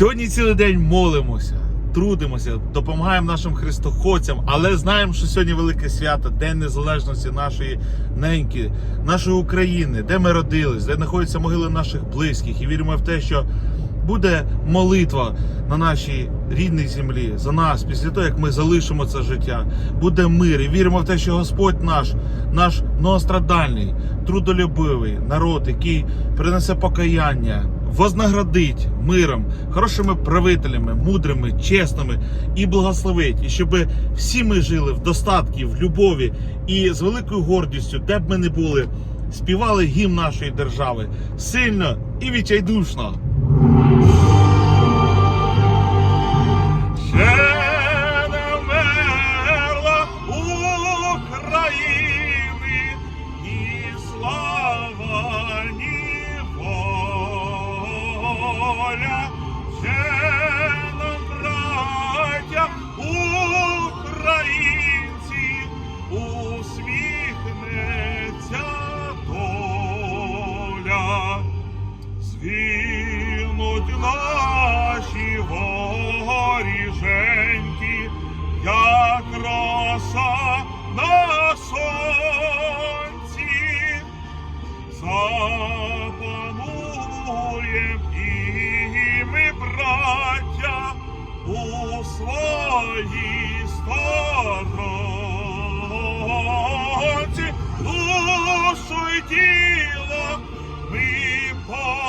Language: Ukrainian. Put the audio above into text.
Сьогодні цілий день молимося, трудимося, допомагаємо нашим христоходцям, але знаємо, що сьогодні велике свято, День Незалежності нашої неньки, нашої України, де ми родились, де знаходяться могили наших близьких, і віримо в те, що буде молитва на нашій рідній землі за нас, після того, як ми залишимо це життя. Буде мир. І віримо в те, що Господь наш, наш многострадальний, трудолюбивий народ, який принесе покаяння, вознаградить миром, хорошими правителями, мудрими, чесними і благословить. І щоб всі ми жили в достатку, в любові і з великою гордістю, де б ми не були, співали гімн нашої держави сильно і відчайдушно. Воля. Ще українці, усміхнеться доля. Звінуть наші як роса на сонці, запануєм ми, браття, у своїй сторонці, душу й тіло ми положим